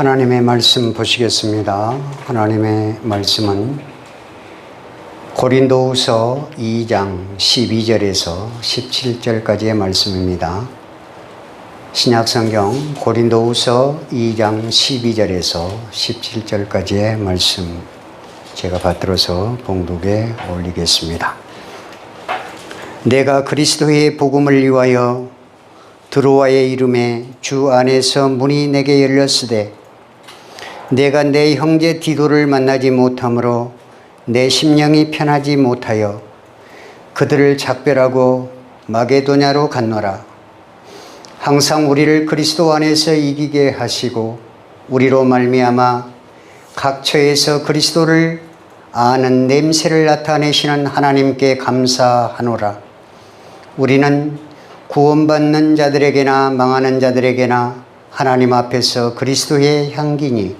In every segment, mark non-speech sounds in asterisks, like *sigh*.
하나님의 말씀 보시겠습니다. 하나님의 말씀은 고린도후서 2장 12절에서 17절까지의 말씀입니다. 신약성경 고린도후서 2장 12절에서 17절까지의 말씀 제가 받들어서 봉독에 올리겠습니다. 내가 그리스도의 복음을 위하여 드로와의 이름에 주 안에서 문이 내게 열렸으되 내가 내 형제 디도를 만나지 못하므로 내 심령이 편하지 못하여 그들을 작별하고 마게도냐로 갔노라. 항상 우리를 그리스도 안에서 이기게 하시고 우리로 말미암아 각처에서 그리스도를 아는 냄새를 나타내시는 하나님께 감사하노라. 우리는 구원받는 자들에게나 망하는 자들에게나 하나님 앞에서 그리스도의 향기니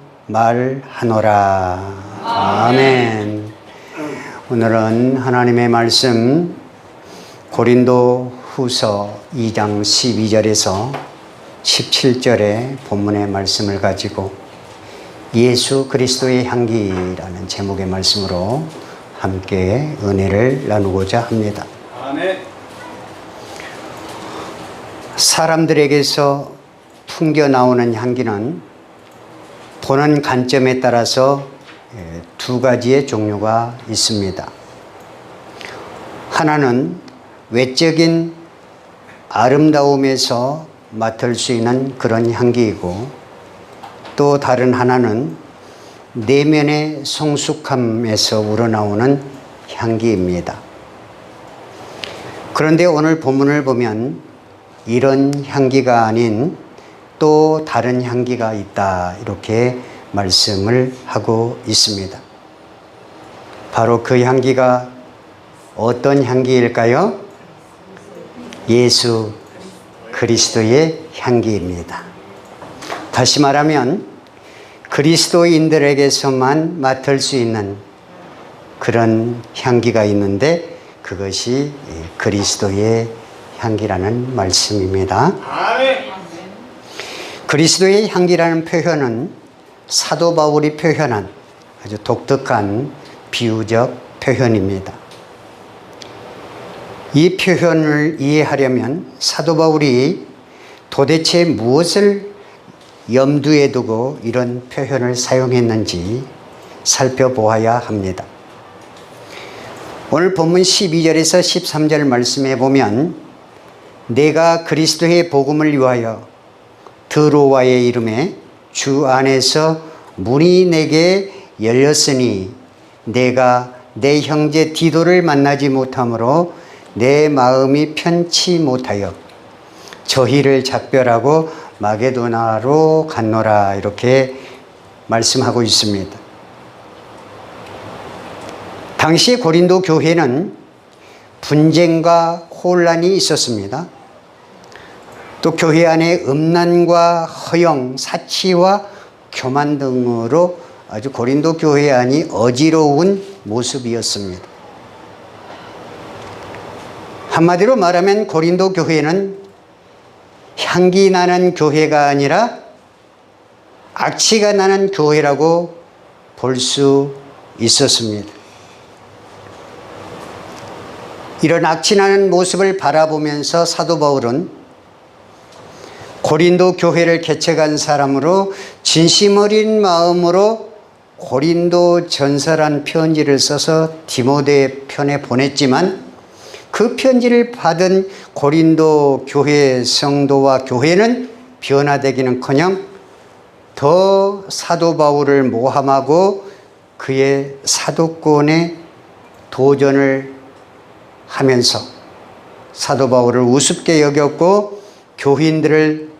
말하노라. 아멘. 오늘은 하나님의 말씀 고린도 후서 2장 12절에서 17절의 본문의 말씀을 가지고 예수 그리스도의 향기라는 제목의 말씀으로 함께 은혜를 나누고자 합니다. 아멘. 사람들에게서 풍겨 나오는 향기는 보는 관점에 따라서 예, 두 가지의 종류가 있습니다. 하나는 외적인 아름다움에서 맡을 수 있는 그런 향기이고 또 다른 하나는 내면의 성숙함에서 우러나오는 향기입니다. 그런데 오늘 본문을 보면 이런 향기가 아닌 또 다른 향기가 있다. 이렇게 말씀을 하고 있습니다. 바로 그 향기가 어떤 향기일까요? 예수 그리스도의 향기입니다. 다시 말하면 그리스도인들에게서만 맡을 수 있는 그런 향기가 있는데 그것이 그리스도의 향기라는 말씀입니다. 아멘. 그리스도의 향기라는 표현은 사도 바울이 표현한 아주 독특한 비유적 표현입니다. 이 표현을 이해하려면 사도 바울이 도대체 무엇을 염두에 두고 이런 표현을 사용했는지 살펴보아야 합니다. 오늘 본문 12절에서 13절 말씀에 보면 내가 그리스도의 복음을 위하여 드로와의 이름에 주 안에서 문이 내게 열렸으니 내가 내 형제 디도를 만나지 못하므로 내 마음이 편치 못하여 저희를 작별하고 마게도나로 갔노라 이렇게 말씀하고 있습니다. 당시 고린도 교회는 분쟁과 혼란이 있었습니다. 또 교회 안에 음란과 허영, 사치와 교만 등으로 아주 고린도 교회 안이 어지러운 모습이었습니다. 한마디로 말하면 고린도 교회는 향기 나는 교회가 아니라 악취가 나는 교회라고 볼 수 있었습니다. 이런 악취 나는 모습을 바라보면서 사도 바울은 고린도 교회를 개척한 사람으로 진심 어린 마음으로 고린도 전설한 편지를 써서 디모데 편에 보냈지만 그 편지를 받은 고린도 교회 성도와 교회는 변화되기는커녕 더 사도 바울을 모함하고 그의 사도권에 도전을 하면서 사도 바울을 우습게 여겼고 교인들을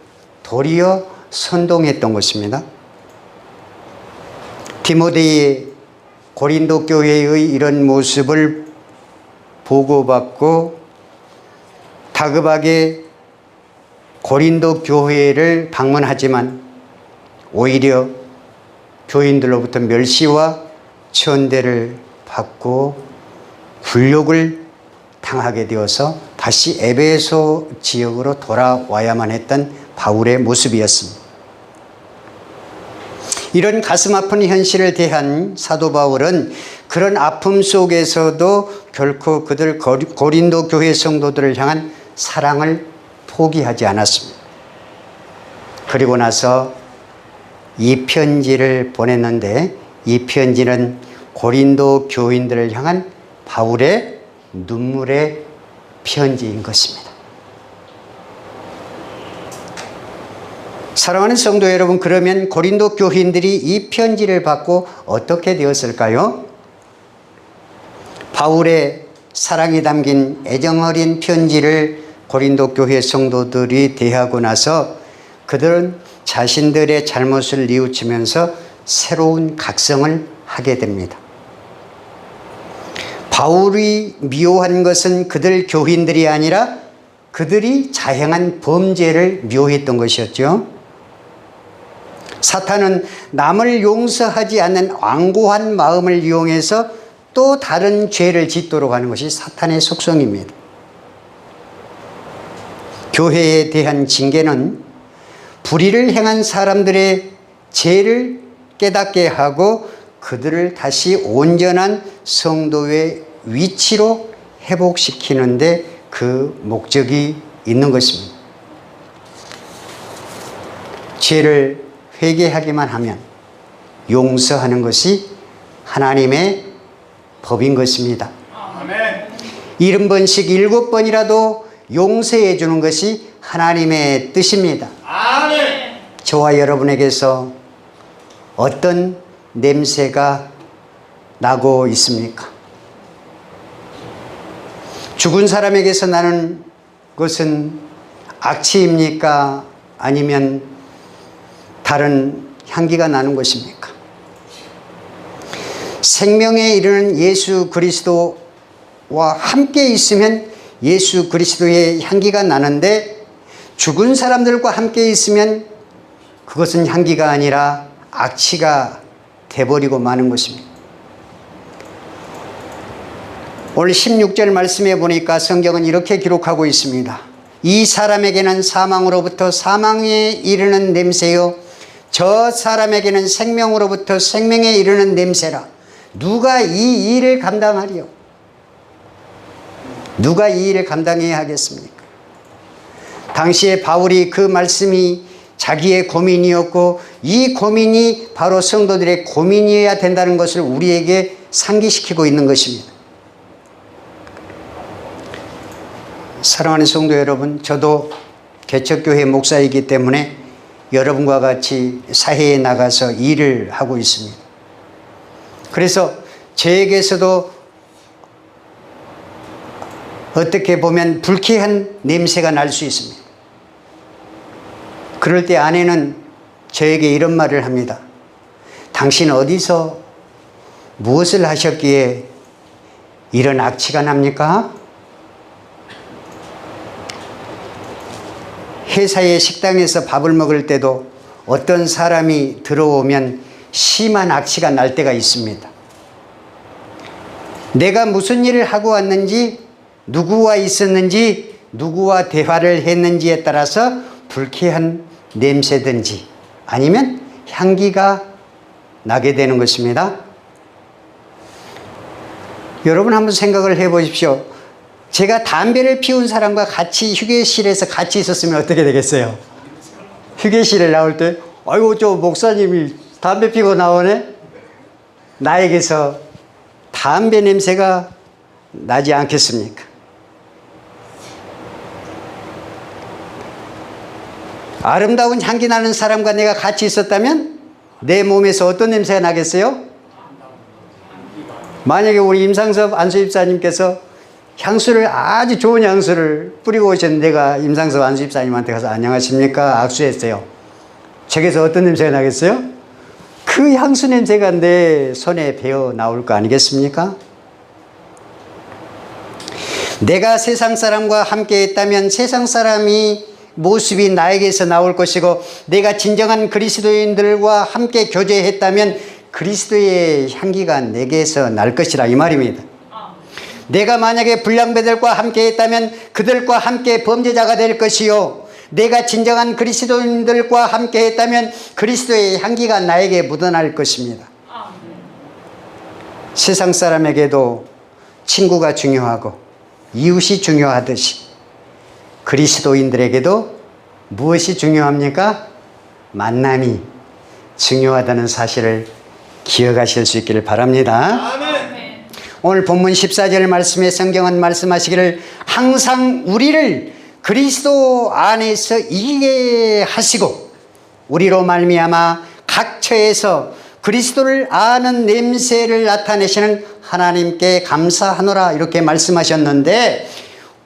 도리어 선동했던 것입니다. 디모데의 고린도 교회의 이런 모습을 보고받고 다급하게 고린도 교회를 방문하지만 오히려 교인들로부터 멸시와 천대를 받고 굴욕을 당하게 되어서 다시 에베소 지역으로 돌아와야만 했던 바울의 모습이었습니다. 이런 가슴 아픈 현실을 대한 사도 바울은 그런 아픔 속에서도 결코 그들 고린도 교회 성도들을 향한 사랑을 포기하지 않았습니다. 그리고 나서 이 편지를 보냈는데 이 편지는 고린도 교인들을 향한 바울의 눈물의 편지인 것입니다. 사랑하는 성도 여러분, 그러면 고린도 교인들이 이 편지를 받고 어떻게 되었을까요? 바울의 사랑이 담긴 애정 어린 편지를 고린도 교회 성도들이 대하고 나서 그들은 자신들의 잘못을 뉘우치면서 새로운 각성을 하게 됩니다. 바울이 미워한 것은 그들 교인들이 아니라 그들이 자행한 범죄를 미워했던 것이었죠. 사탄은 남을 용서하지 않는 완고한 마음을 이용해서 또 다른 죄를 짓도록 하는 것이 사탄의 속성입니다. 교회에 대한 징계는 불의를 행한 사람들의 죄를 깨닫게 하고 그들을 다시 온전한 성도의 위치로 회복시키는데 그 목적이 있는 것입니다. 죄를 회개하기만 하면 용서하는 것이 하나님의 법인 것입니다. 일흔 번씩 일곱 번이라도 용서해 주는 것이 하나님의 뜻입니다. 저와 여러분에게서 어떤 냄새가 나고 있습니까? 죽은 사람에게서 나는 것은 악취입니까? 아니면 다른 향기가 나는 것입니까? 생명에 이르는 예수 그리스도와 함께 있으면 예수 그리스도의 향기가 나는데 죽은 사람들과 함께 있으면 그것은 향기가 아니라 악취가 돼버리고 마는 것입니다. 오늘 16절 말씀에 보니까 성경은 이렇게 기록하고 있습니다. 이 사람에게는 사망으로부터 사망에 이르는 냄새요. 저 사람에게는 생명으로부터 생명에 이르는 냄새라. 누가 이 일을 감당하리요? 누가 이 일을 감당해야 하겠습니까? 당시에 바울이 그 말씀이 자기의 고민이었고 이 고민이 바로 성도들의 고민이어야 된다는 것을 우리에게 상기시키고 있는 것입니다. 사랑하는 성도 여러분, 저도 개척교회 목사이기 때문에 여러분과 같이 사회에 나가서 일을 하고 있습니다. 그래서 저에게서도 어떻게 보면 불쾌한 냄새가 날 수 있습니다. 그럴 때 아내는 저에게 이런 말을 합니다. 당신 어디서 무엇을 하셨기에 이런 악취가 납니까? 회사의 식당에서 밥을 먹을 때도 어떤 사람이 들어오면 심한 악취가 날 때가 있습니다. 내가 무슨 일을 하고 왔는지, 누구와 있었는지, 누구와 대화를 했는지에 따라서 불쾌한 냄새든지 아니면 향기가 나게 되는 것입니다. 여러분 한번 생각을 해 보십시오. 제가 담배를 피운 사람과 같이 휴게실에서 같이 있었으면 어떻게 되겠어요? 휴게실에 나올 때, 아이고, 저 목사님이 담배 피고 나오네? 나에게서 담배 냄새가 나지 않겠습니까? 아름다운 향기 나는 사람과 내가 같이 있었다면 내 몸에서 어떤 냄새가 나겠어요? 만약에 우리 임상섭 안수입사님께서 향수를 아주 좋은 향수를 뿌리고 오셨는데 내가 임상섭 안수입사님한테 가서 안녕하십니까 악수했어요. 저기서 어떤 냄새가 나겠어요? 그 향수 냄새가 내 손에 배어 나올 거 아니겠습니까? 내가 세상 사람과 함께 했다면 세상 사람이 모습이 나에게서 나올 것이고 내가 진정한 그리스도인들과 함께 교제했다면 그리스도의 향기가 내게서 날 것이라 이 말입니다. 내가 만약에 불량배들과 함께 했다면 그들과 함께 범죄자가 될 것이요. 내가 진정한 그리스도인들과 함께 했다면 그리스도의 향기가 나에게 묻어날 것입니다. 세상 사람에게도 친구가 중요하고 이웃이 중요하듯이 그리스도인들에게도 무엇이 중요합니까? 만남이 중요하다는 사실을 기억하실 수 있기를 바랍니다. 오늘 본문 14절 말씀에 성경은 말씀하시기를 항상 우리를 그리스도 안에서 이기게 하시고 우리로 말미암아 각 처에서 그리스도를 아는 냄새를 나타내시는 하나님께 감사하노라 이렇게 말씀하셨는데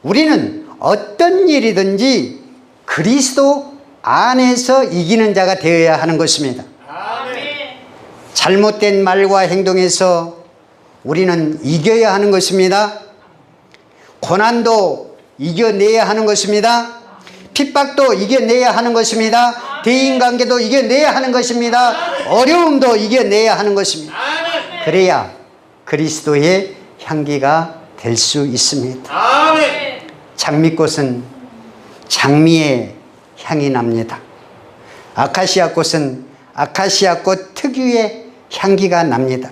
우리는 어떤 일이든지 그리스도 안에서 이기는 자가 되어야 하는 것입니다. 잘못된 말과 행동에서 우리는 이겨야 하는 것입니다. 고난도 이겨내야 하는 것입니다. 핍박도 이겨내야 하는 것입니다. 대인관계도 이겨내야 하는 것입니다. 어려움도 이겨내야 하는 것입니다. 그래야 그리스도의 향기가 될 수 있습니다. 장미꽃은 장미의 향이 납니다. 아카시아 꽃은 아카시아 꽃 특유의 향기가 납니다.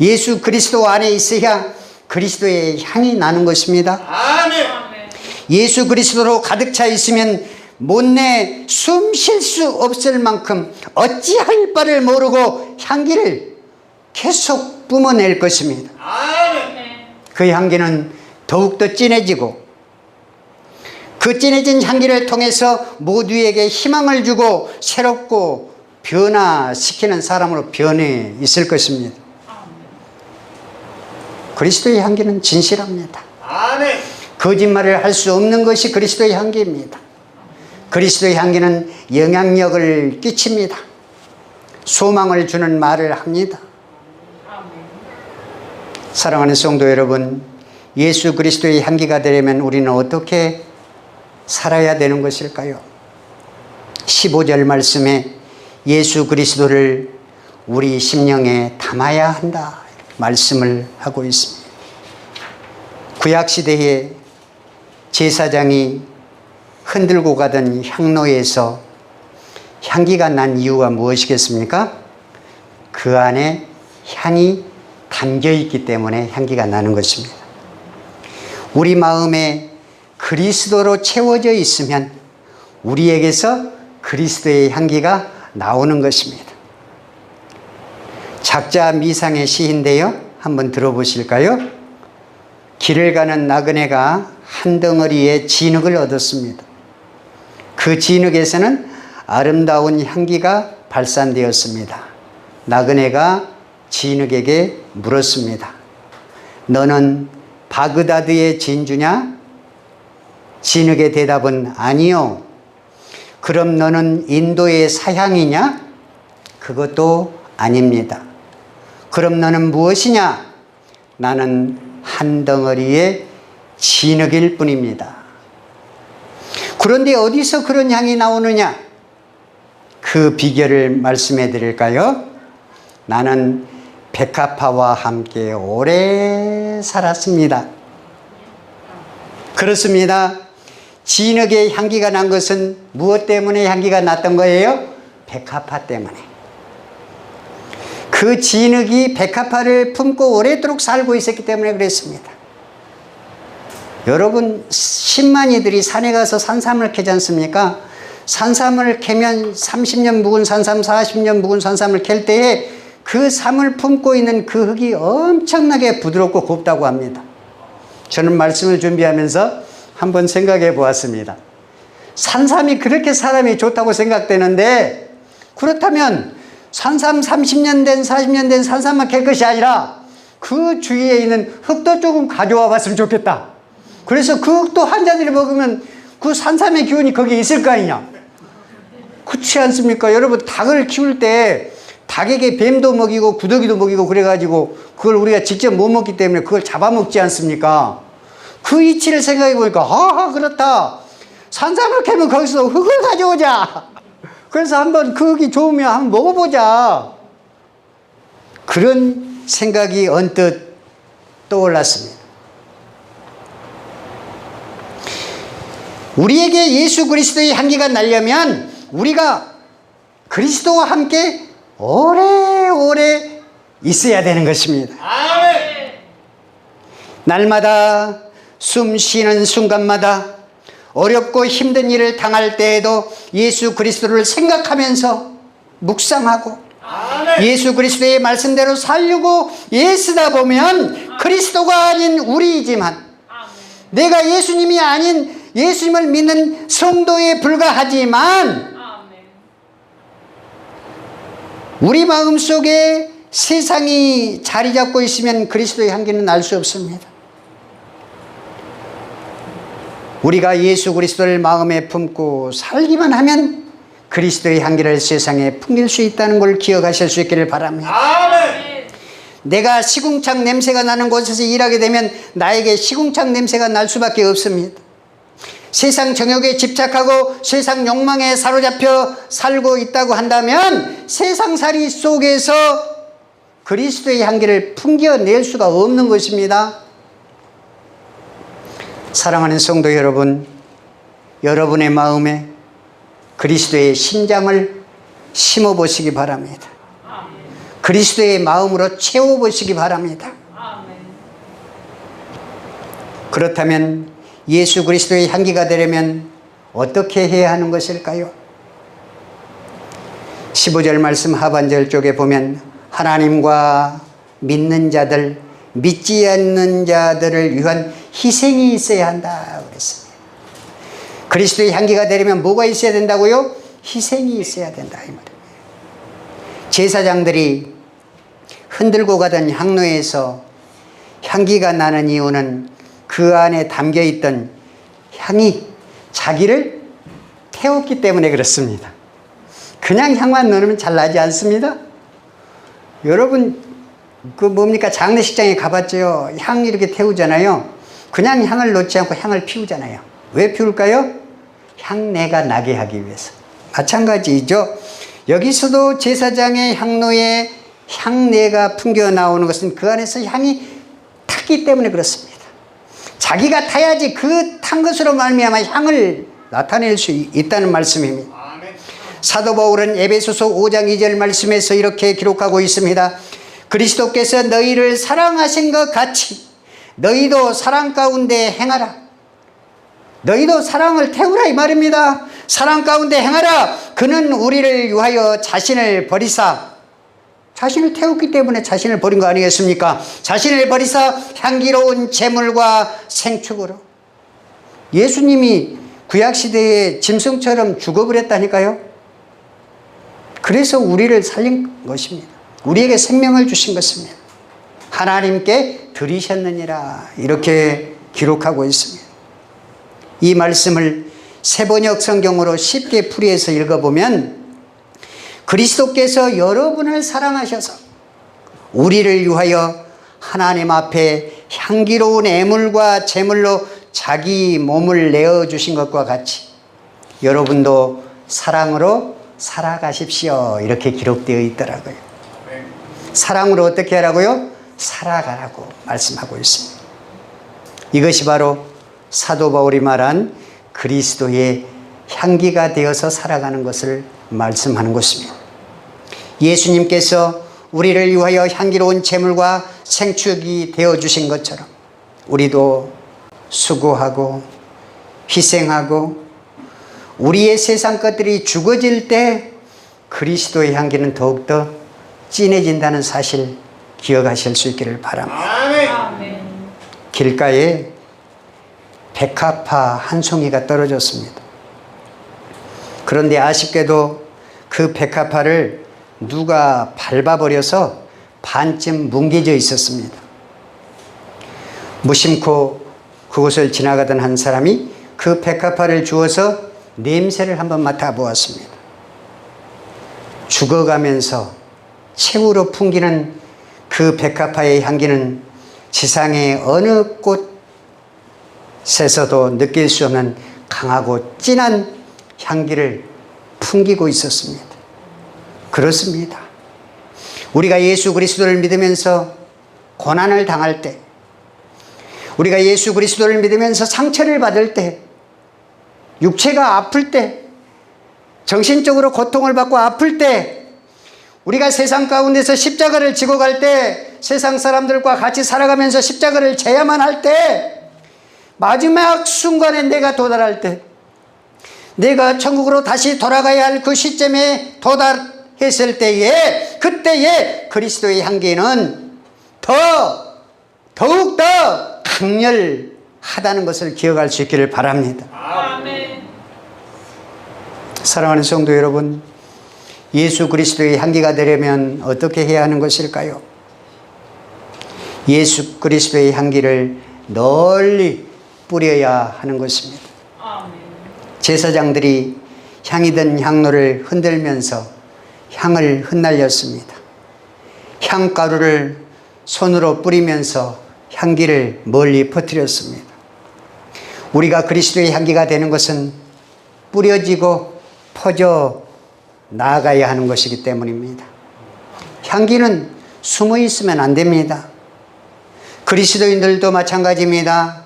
예수 그리스도 안에 있어야 그리스도의 향이 나는 것입니다. 예수 그리스도로 가득 차 있으면 못내 숨 쉴 수 없을 만큼 어찌할 바를 모르고 향기를 계속 뿜어낼 것입니다. 그 향기는 더욱더 진해지고 그 진해진 향기를 통해서 모두에게 희망을 주고 새롭고 변화시키는 사람으로 변해 있을 것입니다. 그리스도의 향기는 진실합니다. 거짓말을 할 수 없는 것이 그리스도의 향기입니다. 그리스도의 향기는 영향력을 끼칩니다. 소망을 주는 말을 합니다. 사랑하는 성도 여러분, 예수 그리스도의 향기가 되려면 우리는 어떻게 살아야 되는 것일까요? 15절 말씀에 예수 그리스도를 우리 심령에 담아야 한다. 말씀을 하고 있습니다. 구약시대에 제사장이 흔들고 가던 향로에서 향기가 난 이유가 무엇이겠습니까? 그 안에 향이 담겨 있기 때문에 향기가 나는 것입니다. 우리 마음에 그리스도로 채워져 있으면 우리에게서 그리스도의 향기가 나오는 것입니다. 작자 미상의 시인데요. 한번 들어보실까요? 길을 가는 나그네가 한 덩어리의 진흙을 얻었습니다. 그 진흙에서는 아름다운 향기가 발산되었습니다. 나그네가 진흙에게 물었습니다. 너는 바그다드의 진주냐? 진흙의 대답은 아니요. 그럼 너는 인도의 사향이냐? 그것도 아닙니다. 그럼 너는 무엇이냐? 나는 한 덩어리의 진흙일 뿐입니다. 그런데 어디서 그런 향이 나오느냐? 그 비결을 말씀해 드릴까요? 나는 백합화와 함께 오래 살았습니다. 그렇습니다. 진흙의 향기가 난 것은 무엇 때문에 향기가 났던 거예요? 백합화 때문에. 그 진흙이 백합화를 품고 오래도록 살고 있었기 때문에 그랬습니다. 여러분, 신만이들이 산에 가서 산삼을 캐지 않습니까? 산삼을 캐면 30년 묵은 산삼, 40년 묵은 산삼을 캘 때에 그 삼을 품고 있는 그 흙이 엄청나게 부드럽고 곱다고 합니다. 저는 말씀을 준비하면서 한번 생각해 보았습니다. 산삼이 그렇게 사람이 좋다고 생각되는데 그렇다면 산삼 30년 된 40년 된 산삼만 캘 것이 아니라 그 주위에 있는 흙도 조금 가져와 봤으면 좋겠다. 그래서 그 흙도 환자들이 먹으면 그 산삼의 기운이 거기에 있을 거 아니냐. 그렇지 않습니까? 여러분 닭을 키울 때 닭에게 뱀도 먹이고 구더기도 먹이고 그래가지고 그걸 우리가 직접 못 먹기 때문에 그걸 잡아먹지 않습니까? 그 이치를 생각해 보니까 아 그렇다. 산삼을 캐면 거기서 흙을 가져오자. 그래서 한번 그 흙이 좋으면 한번 먹어보자. 그런 생각이 언뜻 떠올랐습니다. 우리에게 예수 그리스도의 향기가 날려면 우리가 그리스도와 함께 오래오래 있어야 되는 것입니다. 날마다 숨 쉬는 순간마다 어렵고 힘든 일을 당할 때에도 예수 그리스도를 생각하면서 묵상하고 예수 그리스도의 말씀대로 살려고 예수다 보면 그리스도가 아닌 우리이지만 내가 예수님이 아닌 예수님을 믿는 성도에 불과하지만 우리 마음 속에 세상이 자리 잡고 있으면 그리스도의 향기는 알 수 없습니다. 우리가 예수 그리스도를 마음에 품고 살기만 하면 그리스도의 향기를 세상에 풍길 수 있다는 걸 기억하실 수 있기를 바랍니다. 내가 시궁창 냄새가 나는 곳에서 일하게 되면 나에게 시궁창 냄새가 날 수밖에 없습니다. 세상 정욕에 집착하고 세상 욕망에 사로잡혀 살고 있다고 한다면 세상살이 속에서 그리스도의 향기를 풍겨낼 수가 없는 것입니다. 사랑하는 성도 여러분, 여러분의 마음에 그리스도의 심장을 심어 보시기 바랍니다. 그리스도의 마음으로 채워 보시기 바랍니다. 그렇다면 예수 그리스도의 향기가 되려면 어떻게 해야 하는 것일까요? 15절 말씀 하반절 쪽에 보면 하나님과 믿는 자들, 믿지 않는 자들을 위한 희생이 있어야 한다 그랬습니다. 그리스도의 향기가 되려면 뭐가 있어야 된다고요? 희생이 있어야 된다 이 말입니다. 제사장들이 흔들고 가던 향로에서 향기가 나는 이유는 그 안에 담겨 있던 향이 자기를 태웠기 때문에 그렇습니다. 그냥 향만 넣으면 잘 나지 않습니다. 여러분 그 뭡니까 장례식장에 가봤죠. 향 이렇게 태우잖아요. 그냥 향을 넣지 않고 향을 피우잖아요. 왜 피울까요? 향내가 나게 하기 위해서. 마찬가지죠. 여기서도 제사장의 향로에 향내가 풍겨 나오는 것은 그 안에서 향이 탔기 때문에 그렇습니다. 자기가 타야지 그 탄 것으로 말미암아 향을 나타낼 수 있다는 말씀입니다. 사도 바울은 에베소서 5장 2절 말씀에서 이렇게 기록하고 있습니다. 그리스도께서 너희를 사랑하신 것 같이 너희도 사랑 가운데 행하라. 너희도 사랑을 태우라 이 말입니다. 사랑 가운데 행하라. 그는 우리를 위하여 자신을 버리사 자신을 태웠기 때문에 자신을 버린 거 아니겠습니까? 자신을 버리사 향기로운 재물과 생축으로 예수님이 구약 시대에 짐승처럼 죽어버렸다니까요. 그래서 우리를 살린 것입니다. 우리에게 생명을 주신 것입니다. 하나님께 드리셨느니라 이렇게 기록하고 있습니다. 이 말씀을 세번역 성경으로 쉽게 풀이해서 읽어보면 그리스도께서 여러분을 사랑하셔서 우리를 위하여 하나님 앞에 향기로운 애물과 제물로 자기 몸을 내어 주신 것과 같이 여러분도 사랑으로 살아가십시오. 이렇게 기록되어 있더라고요. 사랑으로 어떻게 하라고요? 살아가라고 말씀하고 있습니다. 이것이 바로 사도 바울이 말한 그리스도의 향기가 되어서 살아가는 것을 말씀하는 것입니다. 예수님께서 우리를 위하여 향기로운 재물과 생축이 되어 주신 것처럼 우리도 수고하고 희생하고 우리의 세상 것들이 죽어질 때 그리스도의 향기는 더욱더 진해진다는 사실 기억하실 수 있기를 바랍니다. 길가에 백합화 한 송이가 떨어졌습니다. 그런데 아쉽게도 그 백합화를 누가 밟아버려서 반쯤 뭉개져 있었습니다. 무심코 그곳을 지나가던 한 사람이 그 백합화를 주워서 냄새를 한번 맡아보았습니다. 죽어가면서 최후로 풍기는 그 백합화의 향기는 지상의 어느 곳에서도 느낄 수 없는 강하고 진한 향기를 풍기고 있었습니다. 그렇습니다. 우리가 예수 그리스도를 믿으면서 고난을 당할 때, 우리가 예수 그리스도를 믿으면서 상처를 받을 때, 육체가 아플 때, 정신적으로 고통을 받고 아플 때, 우리가 세상 가운데서 십자가를 지고 갈 때, 세상 사람들과 같이 살아가면서 십자가를 져야만 할 때, 마지막 순간에 내가 도달할 때, 내가 천국으로 다시 돌아가야 할 그 시점에 도달했을 때에, 그때에 그리스도의 향기는 더, 더욱더 강렬하다는 것을 기억할 수 있기를 바랍니다. 아멘. 사랑하는 성도 여러분, 예수 그리스도의 향기가 되려면 어떻게 해야 하는 것일까요? 예수 그리스도의 향기를 널리 뿌려야 하는 것입니다. 제사장들이 향이 든 향로를 흔들면서 향을 흩날렸습니다. 향가루를 손으로 뿌리면서 향기를 멀리 퍼뜨렸습니다. 우리가 그리스도의 향기가 되는 것은 뿌려지고 퍼져 나아가야 하는 것이기 때문입니다. 향기는 숨어 있으면 안 됩니다. 그리스도인들도 마찬가지입니다.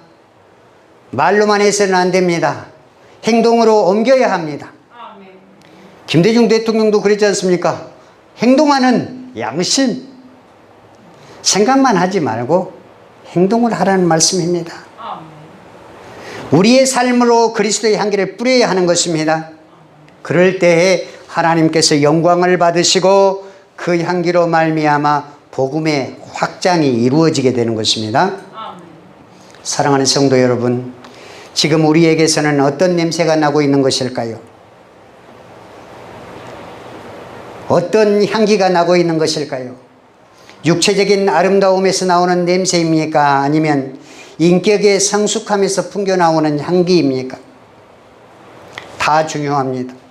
말로만 해서는 안 됩니다. 행동으로 옮겨야 합니다. 김대중 대통령도 그랬지 않습니까? 행동하는 양심. 생각만 하지 말고 행동을 하라는 말씀입니다. 우리의 삶으로 그리스도의 향기를 뿌려야 하는 것입니다. 그럴 때에 하나님께서 영광을 받으시고 그 향기로 말미암아 복음의 확장이 이루어지게 되는 것입니다. 사랑하는 성도 여러분, 지금 우리에게서는 어떤 냄새가 나고 있는 것일까요? 어떤 향기가 나고 있는 것일까요? 육체적인 아름다움에서 나오는 냄새입니까? 아니면 인격의 성숙함에서 풍겨 나오는 향기입니까? 다 중요합니다.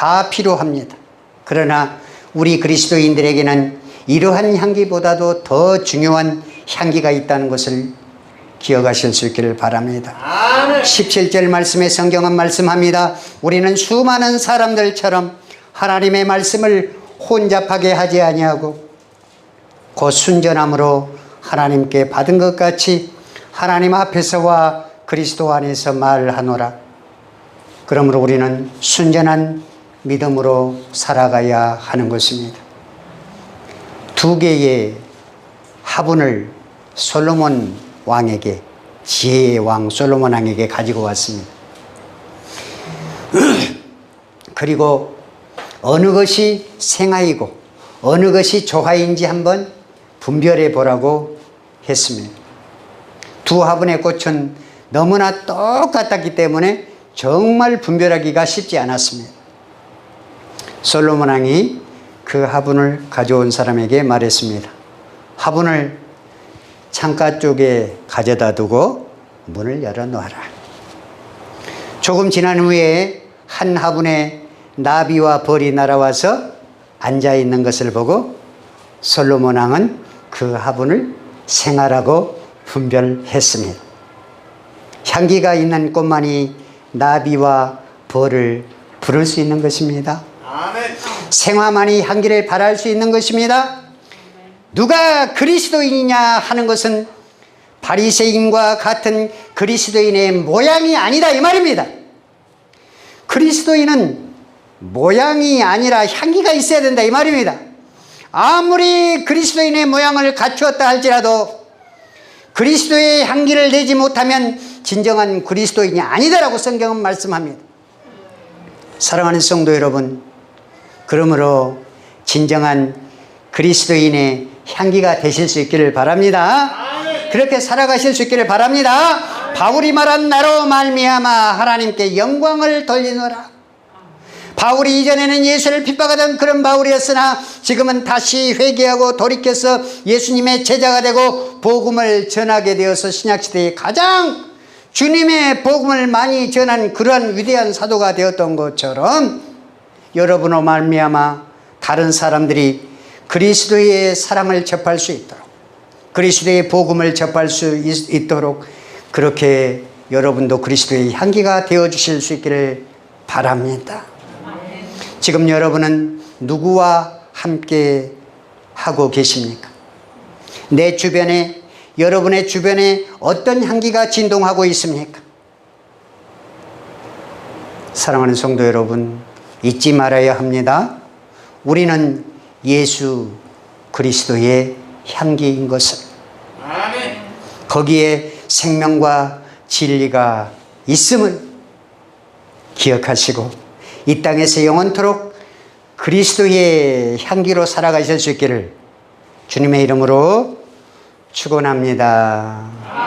다 필요합니다. 그러나 우리 그리스도인들에게는 이러한 향기보다도 더 중요한 향기가 있다는 것을 기억하실 수 있기를 바랍니다. 17절 말씀에 성경은 말씀합니다. 우리는 수많은 사람들처럼 하나님의 말씀을 혼잡하게 하지 아니하고 곧 순전함으로 하나님께 받은 것 같이 하나님 앞에서와 그리스도 안에서 말하노라. 그러므로 우리는 순전한 믿음으로 살아가야 하는 것입니다. 두 개의 화분을 솔로몬 왕에게 지혜의 왕 솔로몬 왕에게 가지고 왔습니다. *clears throat* 그리고 어느 것이 생아이고 어느 것이 조화인지 한번 분별해 보라고 했습니다. 두 화분의 꽃은 너무나 똑같았기 때문에 정말 분별하기가 쉽지 않았습니다. 솔로몬 왕이 그 화분을 가져온 사람에게 말했습니다. 화분을 창가 쪽에 가져다 두고 문을 열어 놓아라. 조금 지난 후에 한 화분에 나비와 벌이 날아와서 앉아 있는 것을 보고 솔로몬 왕은 그 화분을 생하라고 분별했습니다. 향기가 있는 꽃만이 나비와 벌을 부를 수 있는 것입니다. 생화만이 향기를 발할 수 있는 것입니다. 누가 그리스도인이냐 하는 것은 바리새인과 같은 그리스도인의 모양이 아니다 이 말입니다. 그리스도인은 모양이 아니라 향기가 있어야 된다 이 말입니다. 아무리 그리스도인의 모양을 갖추었다 할지라도 그리스도의 향기를 내지 못하면 진정한 그리스도인이 아니다라고 성경은 말씀합니다. 사랑하는 성도 여러분, 그러므로 진정한 그리스도인의 향기가 되실 수 있기를 바랍니다. 그렇게 살아가실 수 있기를 바랍니다. 바울이 말한 나로 말미암아 하나님께 영광을 돌리노라. 바울이 이전에는 예수를 핍박하던 그런 바울이었으나 지금은 다시 회개하고 돌이켜서 예수님의 제자가 되고 복음을 전하게 되어서 신약시대에 가장 주님의 복음을 많이 전한 그러한 위대한 사도가 되었던 것처럼 여러분으로 말미암아 다른 사람들이 그리스도의 사랑을 접할 수 있도록 그리스도의 복음을 접할 수 있, 있도록 그렇게 여러분도 그리스도의 향기가 되어 주실 수 있기를 바랍니다. 지금 여러분은 누구와 함께 하고 계십니까? 내 주변에 여러분의 주변에 어떤 향기가 진동하고 있습니까? 사랑하는 성도 여러분, 잊지 말아야 합니다. 우리는 예수 그리스도의 향기인 것을. 거기에 생명과 진리가 있음을 기억하시고 이 땅에서 영원토록 그리스도의 향기로 살아가실 수 있기를 주님의 이름으로 축원합니다.